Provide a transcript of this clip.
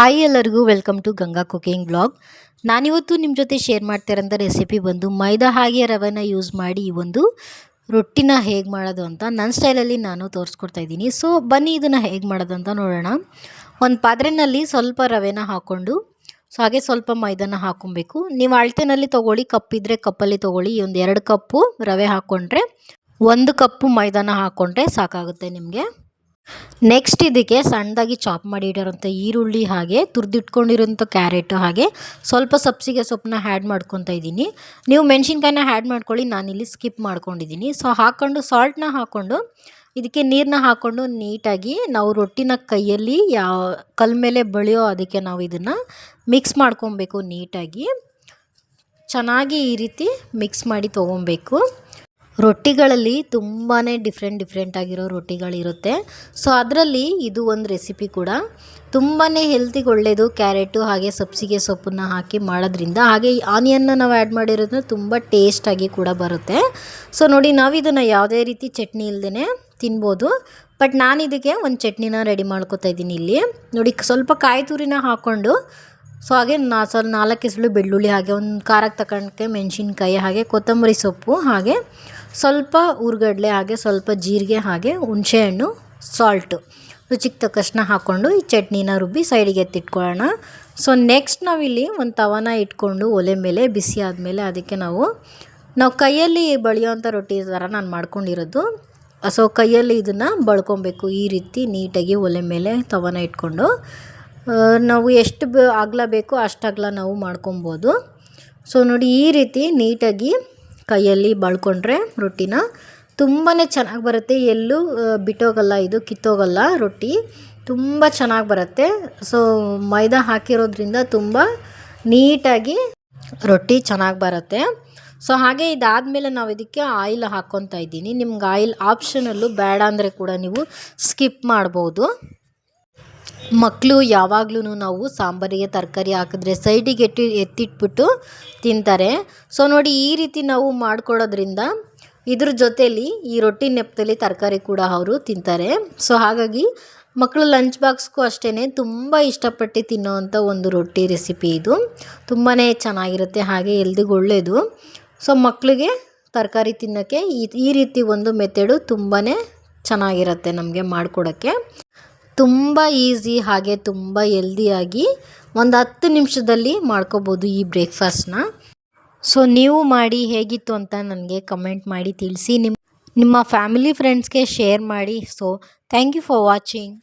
Hi ಎಲ್ಲರಿಗೂ welcome to Ganga cooking blog ನಾನಿವತ್ತು ನಿಮ್ಮ ಜೊತೆ ಶೇರ್ ಮಾಡ್ತಿರೋಂಥ ರೆಸಿಪಿ ಬಂದು ಮೈದಾ ಹಾಗೆ ರವೆನ ಯೂಸ್ ಮಾಡಿ ಈ ಒಂದು ರೊಟ್ಟಿನ ಹೇಗೆ ಮಾಡೋದು ಅಂತ ನನ್ನ ಸ್ಟೈಲಲ್ಲಿ ನಾನು ತೋರಿಸ್ಕೊಡ್ತಾ ಇದ್ದೀನಿ. ಸೊ ಬನ್ನಿ ಇದನ್ನು ಹೇಗೆ ಮಾಡೋದು ಅಂತ ನೋಡೋಣ. ಒಂದು ಪಾತ್ರೆನಲ್ಲಿ ಸ್ವಲ್ಪ ರವೆನ ಹಾಕ್ಕೊಂಡು ಸೊ ಹಾಗೆ ಸ್ವಲ್ಪ ಮೈದಾನ ಹಾಕ್ಕೊಬೇಕು ನೀವು ಅಳತೆನಲ್ಲಿ ತೊಗೊಳ್ಳಿ ಕಪ್ಪಿದ್ರೆ ಕಪ್ಪಲ್ಲಿ ತೊಗೊಳ್ಳಿ ಒಂದು ಎರಡು ಕಪ್ಪು ರವೆ ಹಾಕ್ಕೊಂಡ್ರೆ ಒಂದು ಕಪ್ಪು ಮೈದಾನ ಹಾಕ್ಕೊಂಡ್ರೆ ಸಾಕಾಗುತ್ತೆ ನಿಮಗೆ. ನೆಕ್ಸ್ಟ್ ಇದಕ್ಕೆ ಸಣ್ಣದಾಗಿ ಚಾಪ್ ಮಾಡಿ ಇಟ್ಟಿರೋಂಥ ಈರುಳ್ಳಿ ಹಾಗೆ ತುರಿದಿಟ್ಕೊಂಡಿರೋಂಥ ಕ್ಯಾರೆಟು ಹಾಗೆ ಸ್ವಲ್ಪ ಸಬ್ಸಿಗೆ ಸೊಪ್ಪನ್ನ ಹ್ಯಾಡ್ ಮಾಡ್ಕೊತಾ ಇದ್ದೀನಿ. ನೀವು ಮೆಣಸಿನ್ಕಾಯಿನ ಹ್ಯಾಡ್ ಮಾಡ್ಕೊಳ್ಳಿ, ನಾನಿಲ್ಲಿ ಸ್ಕಿಪ್ ಮಾಡ್ಕೊಂಡಿದ್ದೀನಿ. ಸೊ ಹಾಕ್ಕೊಂಡು ಸಾಲ್ಟ್ನ ಹಾಕ್ಕೊಂಡು ಇದಕ್ಕೆ ನೀರನ್ನ ಹಾಕ್ಕೊಂಡು ನೀಟಾಗಿ ನಾವು ರೊಟ್ಟಿನ ಕೈಯಲ್ಲಿ ಯಾವ ಕಲ್ ಮೇಲೆ ಬಳಿಯೋ ಅದಕ್ಕೆ ನಾವು ಇದನ್ನು ಮಿಕ್ಸ್ ಮಾಡ್ಕೊಬೇಕು ನೀಟಾಗಿ. ಚೆನ್ನಾಗಿ ಈ ರೀತಿ ಮಿಕ್ಸ್ ಮಾಡಿ ತೊಗೊಬೇಕು. ರೊಟ್ಟಿಗಳಲ್ಲಿ ತುಂಬಾ ಡಿಫ್ರೆಂಟ್ ಡಿಫ್ರೆಂಟ್ ಆಗಿರೋ ರೊಟ್ಟಿಗಳಿರುತ್ತೆ. ಸೊ ಅದರಲ್ಲಿ ಇದು ಒಂದು ರೆಸಿಪಿ ಕೂಡ. ತುಂಬಾ ಹೆಲ್ತಿಗೆ ಒಳ್ಳೆಯದು ಕ್ಯಾರೆಟು ಹಾಗೆ ಸಬ್ಸಿಗೆ ಸೊಪ್ಪನ್ನು ಹಾಕಿ ಮಾಡೋದ್ರಿಂದ. ಹಾಗೆ ಆನಿಯನ್ನ ನಾವು ಆ್ಯಡ್ ಮಾಡಿರೋದ್ರಿಂದ ತುಂಬ ಟೇಸ್ಟಾಗಿ ಕೂಡ ಬರುತ್ತೆ. ಸೊ ನೋಡಿ ನಾವು ಇದನ್ನು ಯಾವುದೇ ರೀತಿ ಚಟ್ನಿ ಇಲ್ಲದೇ ತಿನ್ಬೋದು. ಬಟ್ ನಾನು ಇದಕ್ಕೆ ಒಂದು ಚಟ್ನಿನ ರೆಡಿ ಮಾಡ್ಕೋತಾ ಇದ್ದೀನಿ ಇಲ್ಲಿ. ನೋಡಿ ಸ್ವಲ್ಪ ಕಾಯಿ ತುರಿನ ಹಾಕ್ಕೊಂಡು ಸೊ ಹಾಗೆ ನಾ ಸ್ವಲ್ಪ ನಾಲ್ಕು ಕೆಸಳು ಬೆಳ್ಳುಳ್ಳಿ ಹಾಗೆ ಒಂದು ಖಾರಕ್ಕೆ ತಕೊಂಡಕ್ಕೆ ಮೆಣಸಿನ್ಕಾಯಿ ಹಾಗೆ ಕೊತ್ತಂಬರಿ ಸೊಪ್ಪು ಹಾಗೆ ಸ್ವಲ್ಪ ಉರ್ಗಡಲೆ ಹಾಗೆ, ಸ್ವಲ್ಪ ಜೀರಿಗೆ ಹಾಗೆ, ಹುಣಸೆಹಣ್ಣು ಸಾಲ್ಟು ರುಚಿಗೆ ತಕ್ಕಷ್ಟನ್ನ ಹಾಕ್ಕೊಂಡು ಈ ಚಟ್ನಿನ ರುಬ್ಬಿ ಸೈಡಿಗೆ ಎತ್ತಿಟ್ಕೊಳ್ಳೋಣ. ಸೊ ನೆಕ್ಸ್ಟ್ ನಾವಿಲ್ಲಿ ಒಂದು ತವನ ಇಟ್ಕೊಂಡು ಒಲೆ ಮೇಲೆ ಬಿಸಿ ಆದಮೇಲೆ ಅದಕ್ಕೆ ನಾವು ನಾವು ಕೈಯಲ್ಲಿ ಬಳಿಯೋಂಥ ರೊಟ್ಟಿ ಥರ ನಾನು ಮಾಡ್ಕೊಂಡಿರೋದು. ಸೊ ಕೈಯಲ್ಲಿ ಇದನ್ನು ಬಳ್ಕೊಬೇಕು. ಈ ರೀತಿ ನೀಟಾಗಿ ಒಲೆ ಮೇಲೆ ತವನ ಇಟ್ಕೊಂಡು ನಾವು ಎಷ್ಟು ಬ ಅಗಲ ಬೇಕೋ ಅಷ್ಟು ಅಗಲ ನಾವು ಮಾಡ್ಕೊಬೋದು. ಸೊ ನೋಡಿ ಈ ರೀತಿ ನೀಟಾಗಿ ಕೈಯಲ್ಲಿ ಬಳ್ಕೊಂಡ್ರೆ ರೊಟ್ಟಿನ ತುಂಬಾ ಚೆನ್ನಾಗಿ ಬರುತ್ತೆ. ಎಲ್ಲೂ ಬಿಟ್ಟೋಗಲ್ಲ ಇದು, ಕಿತ್ತೋಗಲ್ಲ ರೊಟ್ಟಿ. ತುಂಬ ಚೆನ್ನಾಗಿ ಬರುತ್ತೆ. ಸೊ ಮೈದಾ ಹಾಕಿರೋದ್ರಿಂದ ತುಂಬ ನೀಟಾಗಿ ರೊಟ್ಟಿ ಚೆನ್ನಾಗಿ ಬರುತ್ತೆ. ಸೊ ಹಾಗೆ ಇದಾದಮೇಲೆ ನಾವು ಇದಕ್ಕೆ ಆಯಿಲ್ ಹಾಕ್ಕೊತಾ ಇದ್ದೀನಿ. ನಿಮ್ಗೆ ಆಯಿಲ್ ಆಪ್ಷನಲ್ಲೂ ಬೇಡ ಅಂದರೆ ಕೂಡ ನೀವು ಸ್ಕಿಪ್ ಮಾಡ್ಬೋದು. ಮಕ್ಕಳು ಯಾವಾಗ್ಲೂ ನಾವು ಸಾಂಬಾರಿಗೆ ತರಕಾರಿ ಹಾಕಿದ್ರೆ ಸೈಡಿಗೆ ಎತ್ತಿ ಎತ್ತಿಟ್ಬಿಟ್ಟು ತಿಂತಾರೆ. ಸೊ ನೋಡಿ ಈ ರೀತಿ ನಾವು ಮಾಡ್ಕೊಡೋದ್ರಿಂದ ಇದ್ರ ಜೊತೇಲಿ ಈ ರೊಟ್ಟಿ ನೆಪದಲ್ಲಿ ತರಕಾರಿ ಕೂಡ ಅವರು ತಿಂತಾರೆ. ಸೊ ಹಾಗಾಗಿ ಮಕ್ಕಳು ಲಂಚ್ ಬಾಕ್ಸ್ಗೂ ಅಷ್ಟೇ ತುಂಬ ಇಷ್ಟಪಟ್ಟು ತಿನ್ನೋವಂಥ ಒಂದು ರೊಟ್ಟಿ ರೆಸಿಪಿ ಇದು. ತುಂಬಾ ಚೆನ್ನಾಗಿರುತ್ತೆ, ಹಾಗೆ ಎಲ್ದಿಗೂ ಒಳ್ಳೆಯದು ಸೊ ಮಕ್ಕಳಿಗೆ ತರಕಾರಿ ತಿನ್ನೋಕ್ಕೆ ಈ ಈ ರೀತಿ ಒಂದು ಮೆಥಡು ತುಂಬಾ ಚೆನ್ನಾಗಿರುತ್ತೆ ನಮಗೆ ಮಾಡಿಕೊಡೋಕ್ಕೆ. ತುಂಬ ಈಸಿ ಹಾಗೆ ತುಂಬ ಎಲ್ದಿಯಾಗಿ ಒಂದು ಹತ್ತು ನಿಮಿಷದಲ್ಲಿ ಮಾಡ್ಕೋಬೋದು ಈ ಬ್ರೇಕ್ಫಾಸ್ಟ್ನ ಸೊ ನೀವು ಮಾಡಿ ಹೇಗಿತ್ತು ಅಂತ ನನಗೆ ಕಮೆಂಟ್ ಮಾಡಿ ತಿಳಿಸಿ. ನಿಮ್ಮ ನಿಮ್ಮ ಫ್ಯಾಮಿಲಿ ಫ್ರೆಂಡ್ಸ್ಗೆ ಶೇರ್ ಮಾಡಿ. So thank you for watching